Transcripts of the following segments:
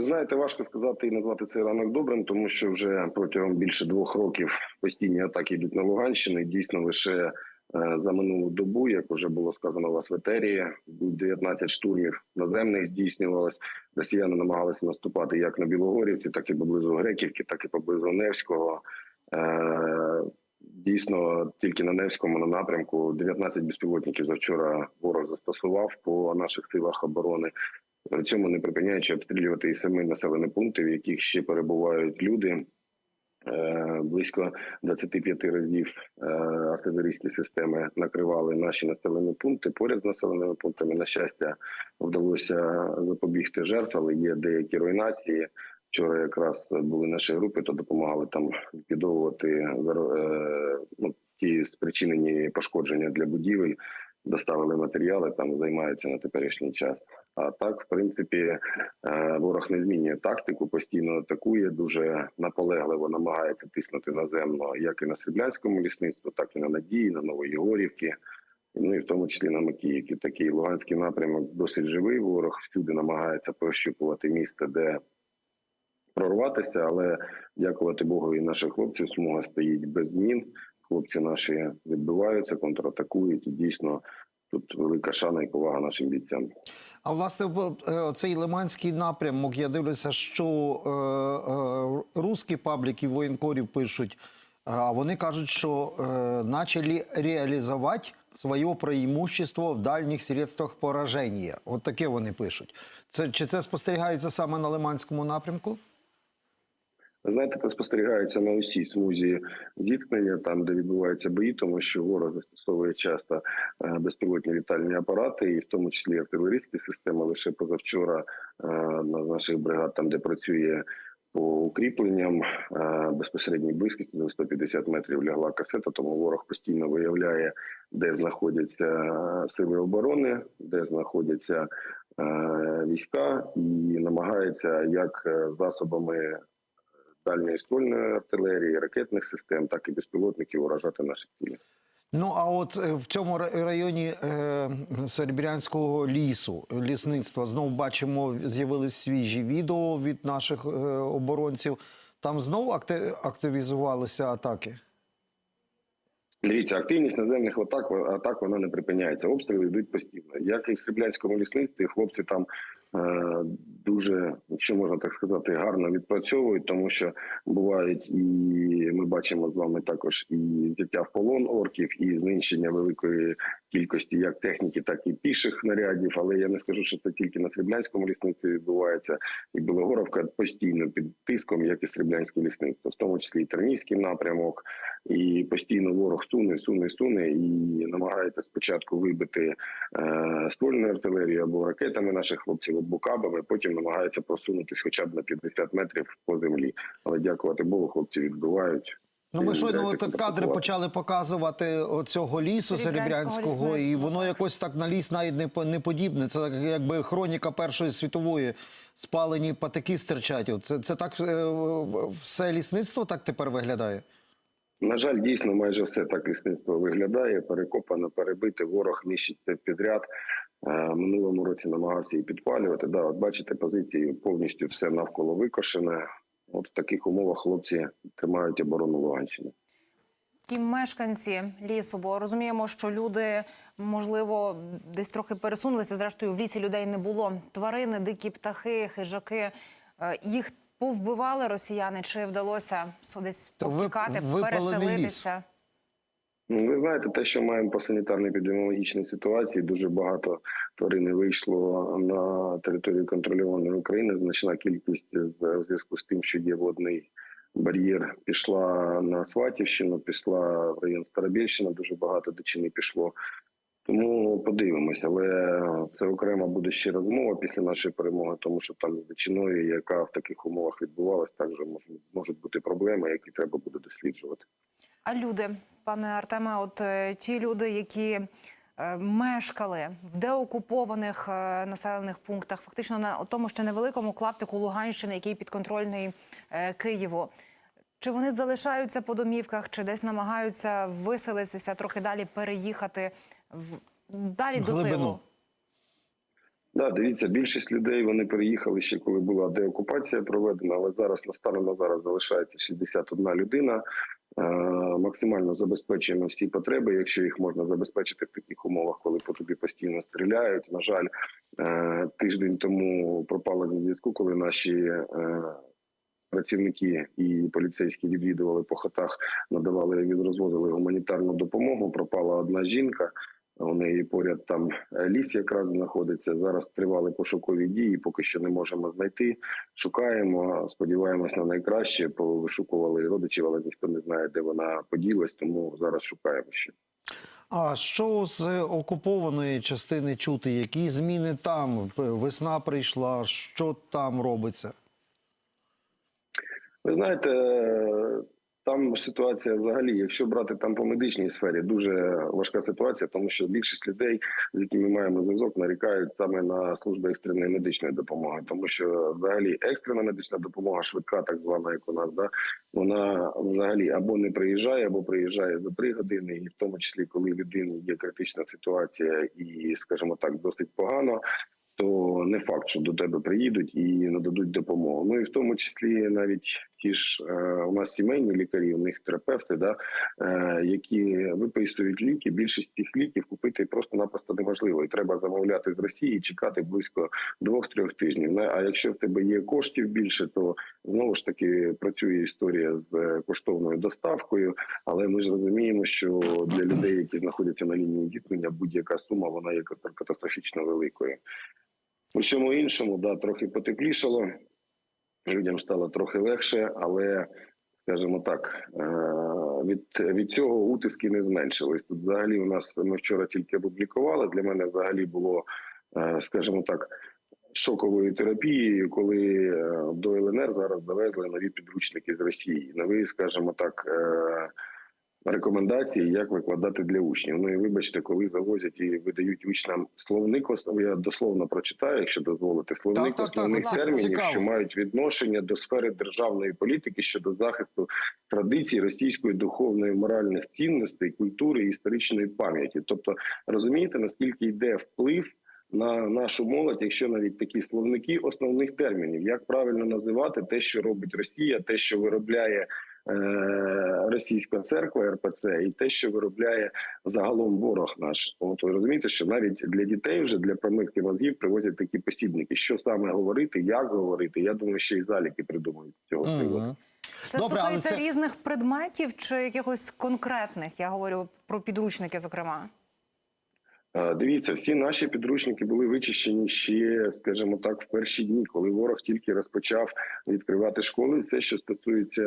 Знаєте, важко сказати і назвати цей ранок добрим, тому що вже протягом більше двох років постійні атаки йдуть на Луганщину. Дійсно, лише е, за минулу добу, як вже було сказано вас в етері, 19 штурмів наземних здійснювалось. Росіяни намагалися наступати як на Білогорівці, так і поблизу Греківки, так і поблизу Невського. Е, Дійсно, тільки на Невському на напрямку 19 безпілотників завчора ворог застосував по наших силах оборони. При цьому не припиняючи обстрілювати і семи населених пунктів, в яких ще перебувають люди. Е, Близько 25 разів е, артилерійські системи накривали наші населені пункти. Поряд з населеними пунктами, на щастя, вдалося запобігти жертв, але є деякі руйнації. Вчора якраз були наші групи, то допомагали там ліквідовувати е, ну, ті спричинені пошкодження для будівель доставили матеріали, там займаються на теперішній час. А так, в принципі, е, ворог не змінює тактику, постійно атакує, дуже наполегливо намагається тиснути наземно, як і на Сріблянському лісництву, так і на Надії, на Новоєгорівки. Ну і в тому числі на Макіївці. Такий Луганський напрямок досить живий. Ворог всюди намагається прощупувати місце, де прорватися, але дякувати Богу і наших хлопців. Смуга стоїть без змін. Хлопці наші відбиваються, контратакують. Дійсно тут велика шана і повага нашим бійцям. А власне, е, цей лиманський напрямок, я дивлюся, що е, е, русські пабліки воєнкорів пишуть, а вони кажуть, що е, почали реалізувати своє преимущество в дальніх средствах пораження. От таке вони пишуть. Це, чи це спостерігається саме на Лиманському напрямку? Знаєте, це спостерігається на усій смузі зіткнення, там де відбуваються бої, тому що ворог застосовує часто е, безпілотні літальні апарати, і в тому числі артилерійські системи. Лише позавчора е, на наших бригад, там де працює по укріпленням е, безпосередній близькості за 150 метрів лягла касета, тому ворог постійно виявляє, де знаходяться сили оборони, де знаходяться війська, і намагається як засобами дальньої ствольної артилерії, ракетних систем, так і безпілотників уражати наші цілі. Ну а от е, в цьому районі е, Серебрянського лісу, лісництва, знову бачимо, з'явились свіжі відео від наших е, оборонців. Там знову активізувалися атаки. Дивіться, активність наземних атак, атак вона не припиняється. Обстріли йдуть постійно. Як і в Сріблянському лісництві, хлопці там дуже, якщо можна так сказати, гарно відпрацьовують, тому що бувають і ми бачимо з вами також і взяття в полон орків, і знищення великої кількості як техніки, так і піших нарядів. Але я не скажу, що це тільки на Сріблянському лісництві відбувається. І Білогоровка постійно під тиском, як і Сріблянське лісництво, в тому числі і Тернівський напрямок, і постійно ворог суне, суне, суне і намагається спочатку вибити е, ствольну артилерію або ракетами наших хлопців, або кабами. Потім намагається просунутися хоча б на 50 метрів по землі. Але дякувати Богу, хлопці відбивають. Ну, ми щойно от кадри почали показувати оцього лісу Серебрянського і воно якось так на ліс навіть не, по- не подібне. Це якби хроніка Першої світової. Спалені патики стирчать. Це, це так е, все лісництво так тепер виглядає. На жаль, дійсно, майже все так лісництво виглядає. Перекопано, перебите, ворог нищить підряд. Е, Минулому році намагався її підпалювати. Да, от бачите, позиції повністю все навколо викошене. От в таких умовах хлопці тримають оборону Луганщини. Ті мешканці лісу, бо розуміємо, що люди можливо десь трохи пересунулися. Зрештою, в лісі людей не було. Тварини, дикі птахи, хижаки. е, Їх повбивали росіяни, чи вдалося десь повтікати, переселитися? Ну, Ви знаєте, те, що маємо по санітарно-епідеміологічній ситуації, дуже багато тварин вийшло на територію контрольованої України. Значна кількість в зв'язку з тим, що є водний бар'єр, пішла на Сватівщину, пішла в район Старобільщина. Дуже багато дичини пішло. Тому подивимося, але це окрема буде ще розмова після нашої перемоги, тому що там з дичиною, яка в таких умовах відбувалась, також можуть бути проблеми, які треба буде досліджувати. А люди, пане Артеме, от е, ті люди, які е, мешкали в деокупованих е, населених пунктах, фактично на тому ще невеликому клаптику Луганщини, який підконтрольний Києву. Чи вони залишаються по домівках, чи десь намагаються виселитися, трохи далі переїхати в далі до тилу? Да, дивіться, більшість людей вони переїхали ще коли була деокупація проведена, але зараз на станом на зараз залишається 61 людина. Максимально забезпечуємо всі потреби, якщо їх можна забезпечити в таких умовах, коли по тобі постійно стріляють. На жаль, е, тиждень тому пропала зі зв'язку, коли наші е, працівники і поліцейські відвідували по хатах, надавали відрозвозили гуманітарну допомогу. Пропала одна жінка. У неї поряд там е, ліс якраз знаходиться. Зараз тривали пошукові дії. Поки що не можемо знайти. Шукаємо, сподіваємось на найкраще. Повишукували родичів, але ніхто не знає, де вона поділась. Тому зараз шукаємо ще. А що з окупованої частини чути? Які зміни там? Весна прийшла, що там робиться? Ви знаєте, там ситуація взагалі, якщо брати там по медичній сфері, дуже важка ситуація, тому що більшість людей, з якими маємо зв'язок, нарікають саме на служби екстреної медичної допомоги, тому що взагалі екстрена медична допомога, швидка, так звана, як у нас, да вона взагалі або не приїжджає, або приїжджає за три години, і в тому числі, коли людині є критична ситуація, і скажімо так, досить погано. То не факт, що до тебе приїдуть і нададуть допомогу. Ну і в тому числі навіть ті ж е, у нас сімейні лікарі, у них терапевти, да е, які виписують ліки. Більшість цих ліків купити просто-напросто неможливо, і треба замовляти з Росії і чекати близько двох-трьох тижнів. А якщо в тебе є коштів більше, то знову ж таки працює історія з е, коштовною доставкою. Але ми ж розуміємо, що для людей, які знаходяться на лінії зіткнення, будь-яка сума вона є катастрофічно великою. У всьому іншому, да, трохи потеплішало, людям стало трохи легше, але, скажімо так, е, від, від цього утиски не зменшились. Тут взагалі у нас ми вчора тільки опублікували. Для мене взагалі було, е, скажімо так, шоковою терапією, коли е, до ЛНР зараз довезли нові підручники з Росії. Нові, скажімо так. Рекомендації, як викладати для учнів. Ну і вибачте, коли завозять і видають учням словник, я дословно прочитаю, якщо дозволите, словник Так, так, так, основних термінів, цікаво. що мають відношення до сфери державної політики щодо захисту традицій російської духовної моральних цінностей, культури і історичної пам'яті. Тобто, розумієте, наскільки йде вплив на нашу молодь, якщо навіть такі словники основних термінів, як правильно називати те, що робить Росія, те, що виробляє російська церква РПЦ, і те, що виробляє загалом ворог наш. От ви розумієте, що навіть для дітей вже для промивки мозгів привозять такі посібники. Що саме говорити, як говорити? Я думаю, ще й заліки придумають цього приводу. Мгм. Це Добре, стосується це- різних предметів чи якихось конкретних. Я говорю про підручники, зокрема. Дивіться, всі наші підручники були вичищені ще, скажімо так, в перші дні, коли ворог тільки розпочав відкривати школи. Все, що стосується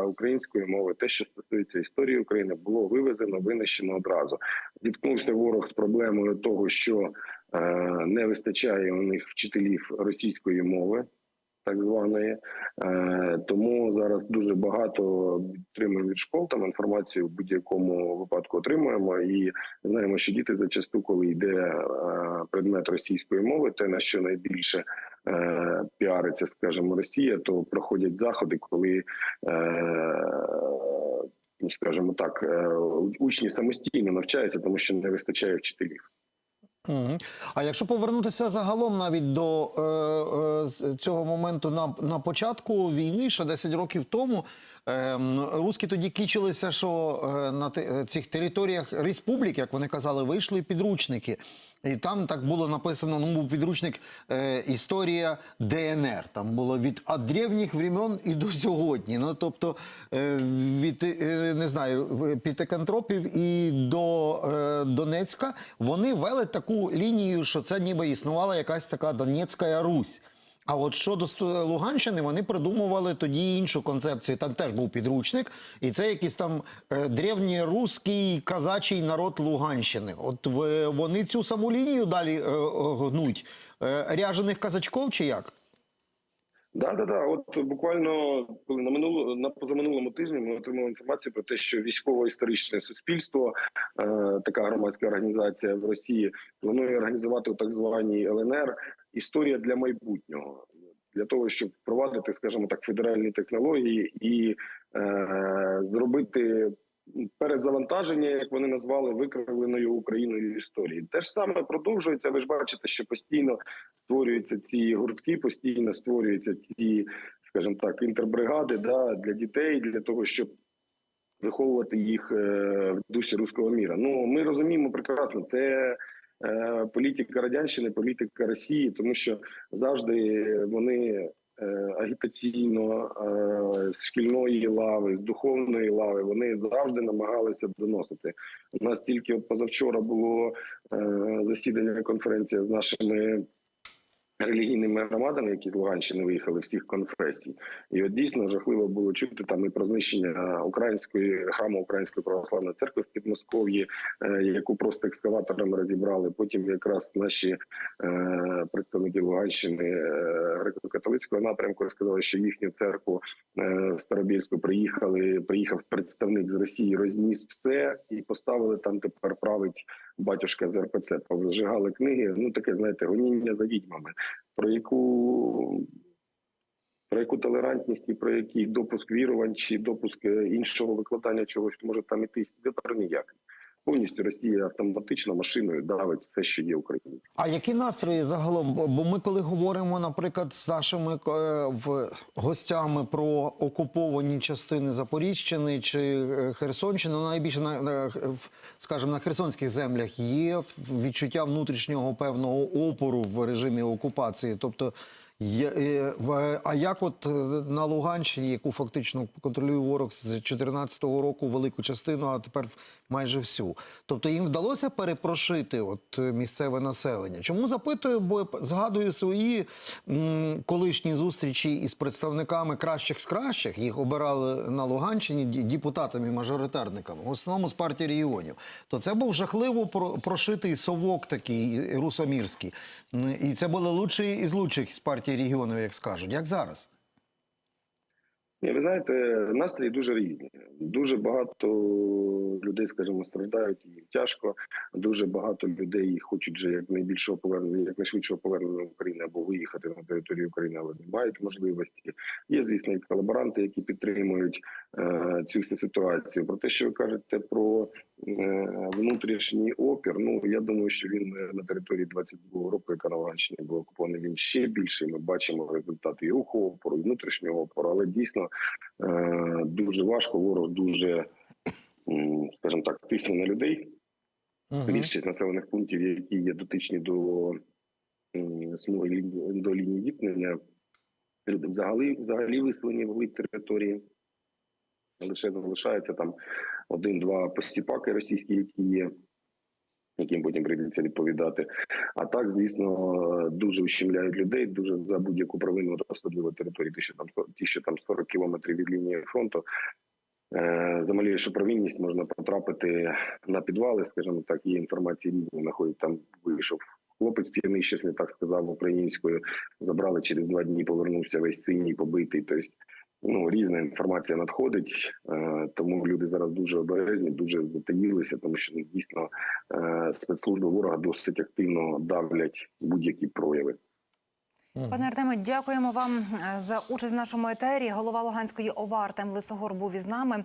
української мови, те, що стосується історії України, було вивезено, винищено одразу. Діткнувся ворог з проблемою того, що е, не вистачає у них вчителів російської мови. Так званої, Е, тому зараз дуже багато отримуємо від школ. Там інформацію в будь-якому випадку отримуємо, і знаємо, що діти зачасту, коли йде е, предмет російської мови, те на що найбільше е, піариться, скажімо, Росія, то проходять заходи, коли. Ну, Скажімо так, учні самостійно навчаються, тому що не вистачає вчителів. А якщо повернутися загалом навіть до е, е, цього моменту на, на початку війни, ще 10 років тому, е, м, руски тоді кічилися, що е, на е, цих територіях республік, як вони казали, вийшли підручники. І там так було написано, ну, був підручник е, Історія ДНР. Там було від от древніх времен і до сьогодні. Ну, тобто від не знаю, Пітекантропів і до Донецька вони вели таку лінію, що це ніби існувала якась така Донецька Русь. А от щодо Луганщини, вони придумували тоді іншу концепцію. Там теж був підручник, і це якийсь там е, древньоруський казачий народ Луганщини. От вони цю саму лінію далі е, гнуть. Е, ряжених казачков чи як? Да, да, да. От буквально коли на минуло на позаминулому тижні ми отримали інформацію про те, що військово-історичне суспільство, е, така громадська організація в Росії, планує організувати у так званій ЛНР історія для майбутнього. Для того щоб впровадити, скажімо так, федеральні технології і е, зробити перезавантаження, як вони назвали, викривленою Україною історії. Те ж саме продовжується. Ви ж бачите, що постійно створюються ці гуртки, постійно створюються ці, скажімо так, інтербригади да, для дітей, для того, щоб виховувати їх е, в дусі руського міра. Ну ми розуміємо прекрасно, це політика радянщини, політика Росії, тому що завжди вони е, агітаційно е, з шкільної лави, з духовної лави, вони завжди намагалися доносити. У нас тільки позавчора було е, засідання конференція з нашими. Релігійними громадами, які з Луганщини виїхали всіх конфесій, і от дійсно жахливо було чути там і про знищення української храму Української православної церкви в Підмосков'ї, е, яку просто екскаваторами розібрали. Потім якраз наші е, представники Луганщини е, греко-католицького напрямку сказали, що їхню церкву Старобільську приїхали. Приїхав представник з Росії, розніс все і поставили там. Тепер править батюшка з РПЦ. Повижигали книги. Ну таке знаєте, гоніння за відьмами. Про яку про яку толерантність і про який допуск вірувань чи допуск е, іншого викладання чогось може там іти тепер ніяк. Повністю Росія автоматично машиною давить все, що є Україні. А які настрої загалом? Бо- ми, коли говоримо, наприклад, з нашими е, гостями про окуповані частини Запоріжчини чи е, Херсонщини, ну, найбільше на, скажімо, на херсонських землях є відчуття внутрішнього певного опору в режимі окупації. Тобто, а як от е, на Луганщині, яку фактично контролює ворог з 2014 року велику частину, а тепер майже всю. Тобто їм вдалося перепрошити от е, місцеве населення. Чому запитую? Бо згадую свої колишні зустрічі із представниками кращих з кращих. Їх обирали на Луганщині депутатами, мажоритарниками, в основному з партії регіонів. То це був жахливо прошитий совок такий е, русомірський. І це були лучші із лучших з партії регіонів, як скажуть. Як зараз? Ні, ви знаєте, настрої дуже різні. Дуже багато людей, скажімо, страждають їм тяжко. Дуже багато людей хочуть вже як найбільшого повернення, як найшвидшого повернення в Україну або виїхати на територію України, але не мають можливості. Є, звісно, і колаборанти, які підтримують е, цю ситуацію. Про те, що ви кажете про внутрішній опір. Ну я думаю, що він е, на території 22-го року, яка на Луганщині була окупована, він ще більший. Ми бачимо результати і руху опору, і внутрішнього опору, але дійсно е, дуже важко. Ворог дуже, скажімо так, тисне на людей. Мгм. Більшість населених пунктів, які є дотичні до смуги до лінії зіткнення, взагалі взагалі виселені в території. Лише залишається там один-два посіпаки російські, які є, яким потім прийдеться відповідати. А так, звісно, дуже ущемляють людей, дуже за будь-яку провину особливо території, ті, що там ті, що там 40 кілометрів від лінії фронту. Е, За малішу провинність можна потрапити на підвали, скажімо так, є інформації різні. Знаходять там вийшов хлопець п'яний, щось не так сказав українською. Забрали через два дні, повернувся весь синій, побитий. Тобто, ну різна інформація надходить, е, тому люди зараз дуже обережні, дуже затаїлися, тому що ну, дійсно е, спецслужби ворога досить активно давлять будь-які прояви. Пане Артеме, дякуємо вам е, за участь в нашому етері. Голова Луганської ОВА Артем Лисогор був із нами.